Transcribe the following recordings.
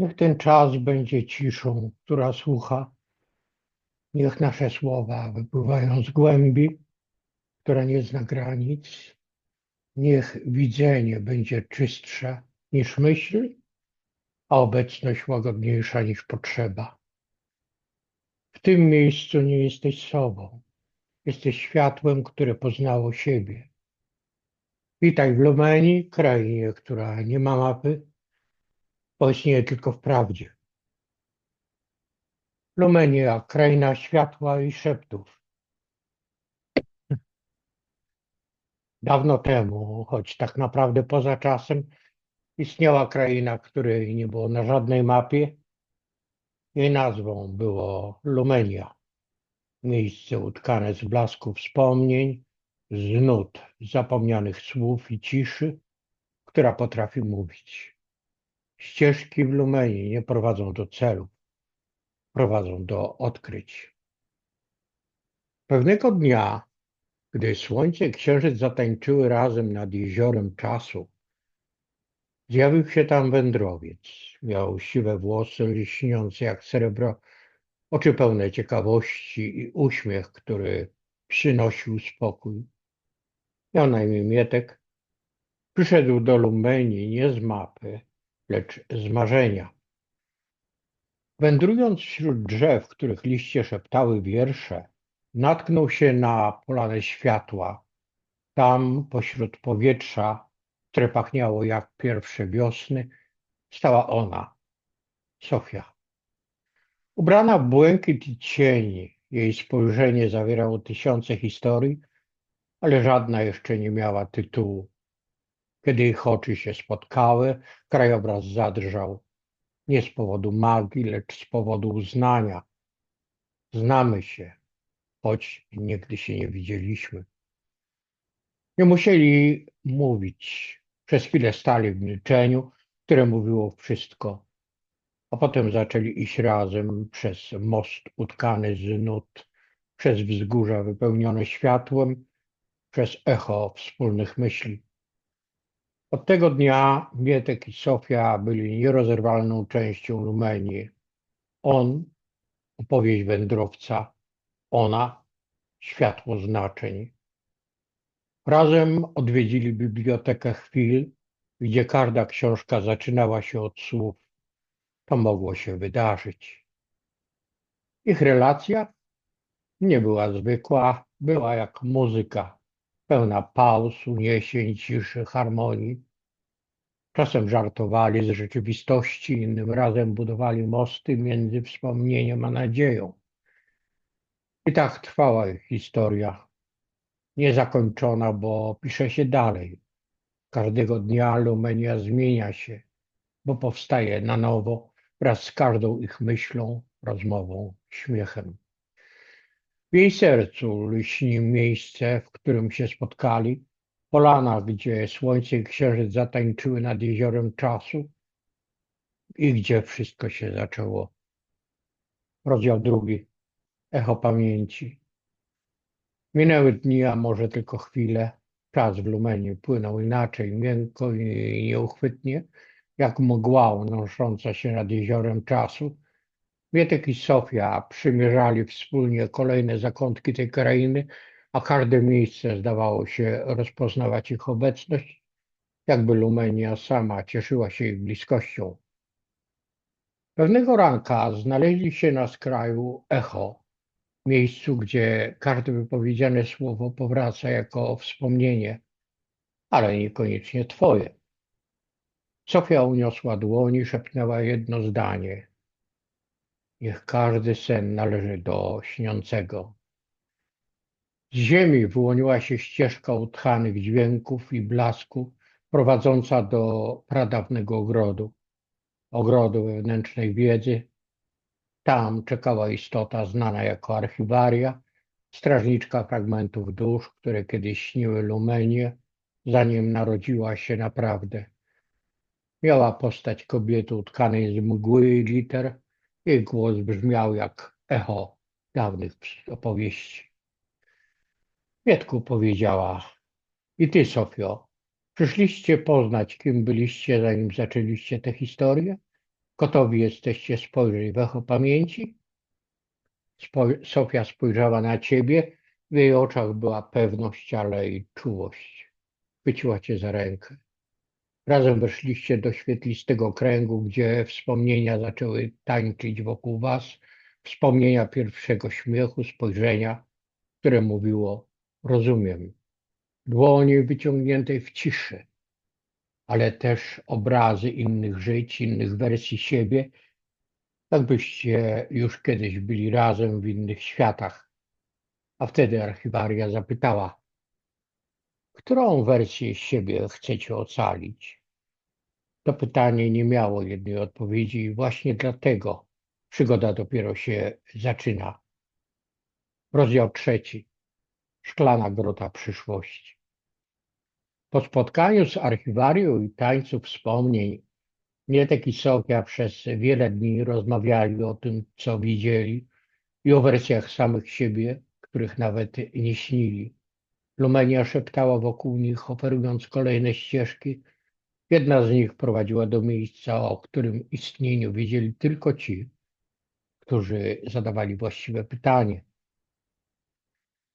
Niech ten czas będzie ciszą, która słucha. Niech nasze słowa wypływają z głębi, która nie zna granic. Niech widzenie będzie czystsze niż myśl, a obecność łagodniejsza niż potrzeba. W tym miejscu nie jesteś sobą. Jesteś światłem, które poznało siebie. Witaj w Lumenii, krainie, która nie ma mapy, bo istnieje tylko w prawdzie. Lumenia, kraina światła i szeptów. Dawno temu, choć tak naprawdę poza czasem, istniała kraina, której nie było na żadnej mapie. Jej nazwą było Lumenia. Miejsce utkane z blasku wspomnień, z nut zapomnianych słów i ciszy, która potrafi mówić. Ścieżki w Lumenii nie prowadzą do celu, prowadzą do odkryć. Pewnego dnia, gdy słońce i księżyc zatańczyły razem nad jeziorem czasu, zjawił się tam wędrowiec. Miał siwe włosy lśniące jak srebro, oczy pełne ciekawości i uśmiech, który przynosił spokój. Miał na imię Mietek. Przyszedł do Lumenii nie z mapy, lecz z marzenia. Wędrując wśród drzew, których liście szeptały wiersze, natknął się na polanę światła. Tam, pośród powietrza, które pachniało jak pierwsze wiosny, stała ona, Sofia. Ubrana w błękit i cieni, jej spojrzenie zawierało tysiące historii, ale żadna jeszcze nie miała tytułu. Kiedy ich oczy się spotkały, krajobraz zadrżał. Nie z powodu magii, lecz z powodu uznania. Znamy się, choć nigdy się nie widzieliśmy. Nie musieli mówić. Przez chwilę stali w milczeniu, które mówiło wszystko. A potem zaczęli iść razem przez most utkany z nut, przez wzgórza wypełnione światłem, przez echo wspólnych myśli. Od tego dnia Mietek i Sofia byli nierozerwalną częścią Lumenii. On, opowieść wędrowca, ona, światło znaczeń. Razem odwiedzili bibliotekę chwil, gdzie każda książka zaczynała się od słów. To mogło się wydarzyć. Ich relacja nie była zwykła, była jak muzyka, pełna pauz, uniesień, ciszy, harmonii. Czasem żartowali z rzeczywistości, innym razem budowali mosty między wspomnieniem a nadzieją. I tak trwała ich historia, niezakończona, bo pisze się dalej. Każdego dnia Lumenia zmienia się, bo powstaje na nowo wraz z każdą ich myślą, rozmową, śmiechem. W jej sercu lśni miejsce, w którym się spotkali, polana, gdzie słońce i księżyc zatańczyły nad jeziorem czasu i gdzie wszystko się zaczęło. Rozdział drugi. Echo pamięci. Minęły dni, a może tylko chwile. Czas w Lumenii płynął inaczej, miękko i nieuchwytnie, jak mgła unosząca się nad jeziorem czasu. Mietek i Sofia przymierzali wspólnie kolejne zakątki tej krainy, a każde miejsce zdawało się rozpoznawać ich obecność, jakby Lumenia sama cieszyła się ich bliskością. Pewnego ranka znaleźli się na skraju Echo, miejscu, gdzie każde wypowiedziane słowo powraca jako wspomnienie, ale niekoniecznie twoje. Sofia uniosła dłoni, szepnęła jedno zdanie. Niech każdy sen należy do śniącego. Z ziemi wyłoniła się ścieżka utchanych dźwięków i blasku, prowadząca do pradawnego ogrodu, ogrodu wewnętrznej wiedzy. Tam czekała istota znana jako archiwaria, strażniczka fragmentów dusz, które kiedyś śniły Lumenie, zanim narodziła się naprawdę. Miała postać kobiety utkanej z mgły i liter, jej głos brzmiał jak echo dawnych opowieści. Mietku powiedziała, i ty, Sofio, przyszliście poznać, kim byliście, zanim zaczęliście tę historię? Gotowi jesteście spojrzeć w echo pamięci? Spoj- Sofia spojrzała na ciebie. W jej oczach była pewność, ale i czułość. Chwyciła cię za rękę. Razem weszliście do świetlistego kręgu, gdzie wspomnienia zaczęły tańczyć wokół was. Wspomnienia pierwszego śmiechu, spojrzenia, które mówiło: Rozumiem. Dłoni wyciągniętej w ciszy, ale też obrazy innych żyć, innych wersji siebie, jakbyście już kiedyś byli razem w innych światach. A wtedy archiwaria zapytała, którą wersję siebie chcecie ocalić? To pytanie nie miało jednej odpowiedzi i właśnie dlatego przygoda dopiero się zaczyna. Rozdział trzeci. Szklana grota przyszłości. Po spotkaniu z archiwarią i tańcu wspomnień Mietek i Sofia przez wiele dni rozmawiali o tym, co widzieli i o wersjach samych siebie, których nawet nie śnili. Lumenia szeptała wokół nich, oferując kolejne ścieżki. Jedna z nich prowadziła do miejsca, o którym istnieniu wiedzieli tylko ci, którzy zadawali właściwe pytanie.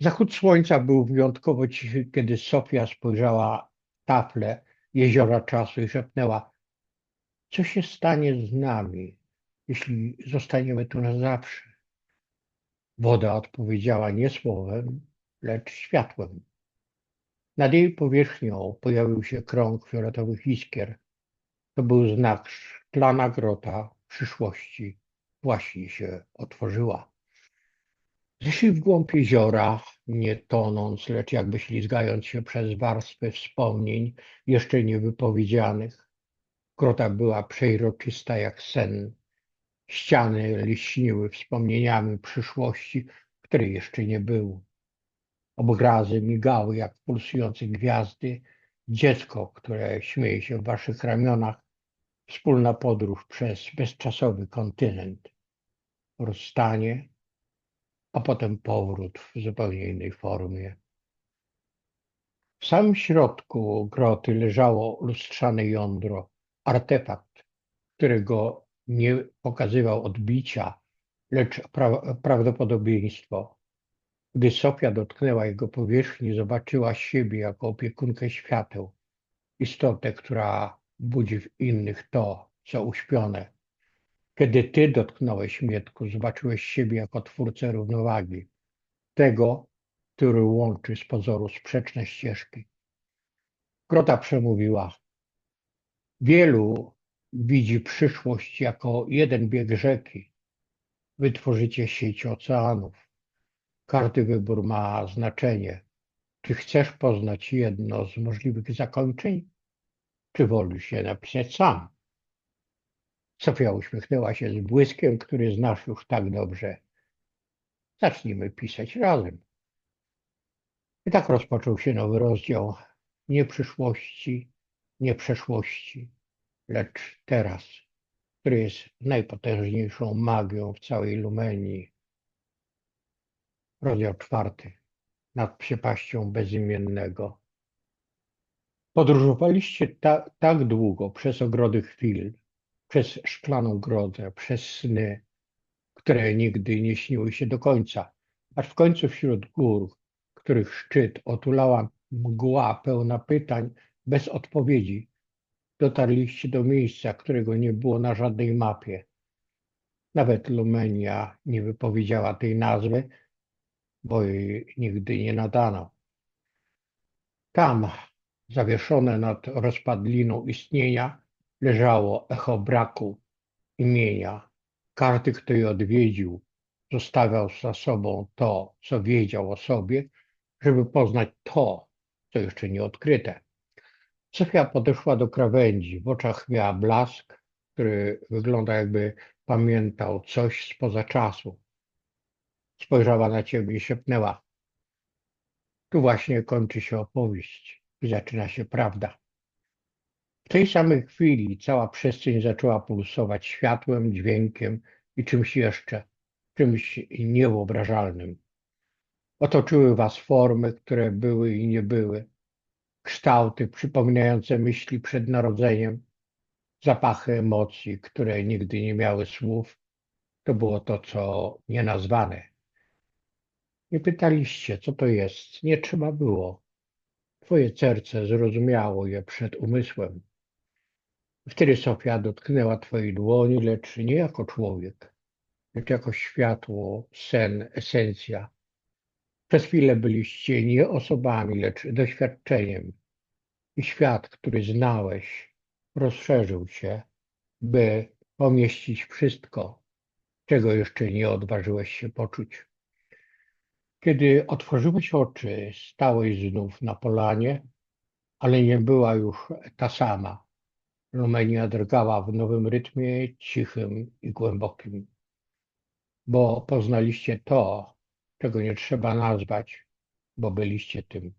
Zachód słońca był wyjątkowo cichy, kiedy Sofia spojrzała w taflę jeziora czasu i szepnęła: Co się stanie z nami, jeśli zostaniemy tu na zawsze? Woda odpowiedziała nie słowem, lecz światłem. Nad jej powierzchnią pojawił się krąg fioletowych iskier. To był znak szklana grota przyszłości właśnie się otworzyła. Zeszli w głąb jeziora, nie tonąc, lecz jakby ślizgając się przez warstwy wspomnień jeszcze niewypowiedzianych. Grota była przejroczysta jak sen. Ściany liśniły wspomnieniami przyszłości, której jeszcze nie było. Obrazy migały jak pulsujące gwiazdy. Dziecko, które śmieje się w waszych ramionach. Wspólna podróż przez bezczasowy kontynent. Rozstanie, a potem powrót w zupełnie innej formie. W samym środku groty leżało lustrzane jądro, artefakt, którego nie pokazywał odbicia, lecz pra prawdopodobieństwo. Gdy Sofia dotknęła jego powierzchni, zobaczyła siebie jako opiekunkę świateł, istotę, która budzi w innych to, co uśpione. Kiedy ty dotknąłeś mietku, zobaczyłeś siebie jako twórcę równowagi, tego, który łączy z pozoru sprzeczne ścieżki. Grota przemówiła. Wielu widzi przyszłość jako jeden bieg rzeki. Wytworzycie sieć oceanów. Każdy wybór ma znaczenie. Czy chcesz poznać jedno z możliwych zakończeń, czy wolisz je napisać sam? Sofia uśmiechnęła się z błyskiem, który znasz już tak dobrze. Zacznijmy pisać razem. I tak rozpoczął się nowy rozdział. Nie przyszłości, nie przeszłości, lecz teraz, który jest najpotężniejszą magią w całej Lumenii. Rozdział czwarty. Nad przepaścią bezimiennego. Podróżowaliście ta, tak długo przez ogrody chwil, przez szklaną grodę, przez sny, które nigdy nie śniły się do końca, aż w końcu wśród gór, których szczyt otulała mgła pełna pytań bez odpowiedzi, dotarliście do miejsca, którego nie było na żadnej mapie. Nawet Lumenia nie wypowiedziała tej nazwy, bo jej nigdy nie nadano. Tam, zawieszone nad rozpadliną istnienia, leżało echo braku imienia. Każdy, kto je odwiedził, zostawiał za sobą to, co wiedział o sobie, żeby poznać to, co jeszcze nie odkryte. Sofia podeszła do krawędzi, w oczach miała blask, który wygląda jakby pamiętał coś spoza czasu. Spojrzała na ciebie i szepnęła. Tu właśnie kończy się opowieść i zaczyna się prawda. W tej samej chwili cała przestrzeń zaczęła pulsować światłem, dźwiękiem i czymś jeszcze, czymś niewyobrażalnym. Otoczyły was formy, które były i nie były, kształty przypominające myśli przed narodzeniem. zapachy emocji, które nigdy nie miały słów, to było to, co nienazwane. Nie pytaliście, co to jest, nie trzeba było. Twoje serce zrozumiało je przed umysłem. Wtedy Sofia dotknęła twojej dłoni, lecz nie jako człowiek, lecz jako światło, sen, esencja. Przez chwilę byliście nie osobami, lecz doświadczeniem. I świat, który znałeś, rozszerzył się, by pomieścić wszystko, czego jeszcze nie odważyłeś się poczuć. Kiedy otworzyłeś oczy, stałeś znów na polanie, ale nie była już ta sama. Rumenia drgała w nowym rytmie, cichym i głębokim. Bo poznaliście to, czego nie trzeba nazwać, bo byliście tym.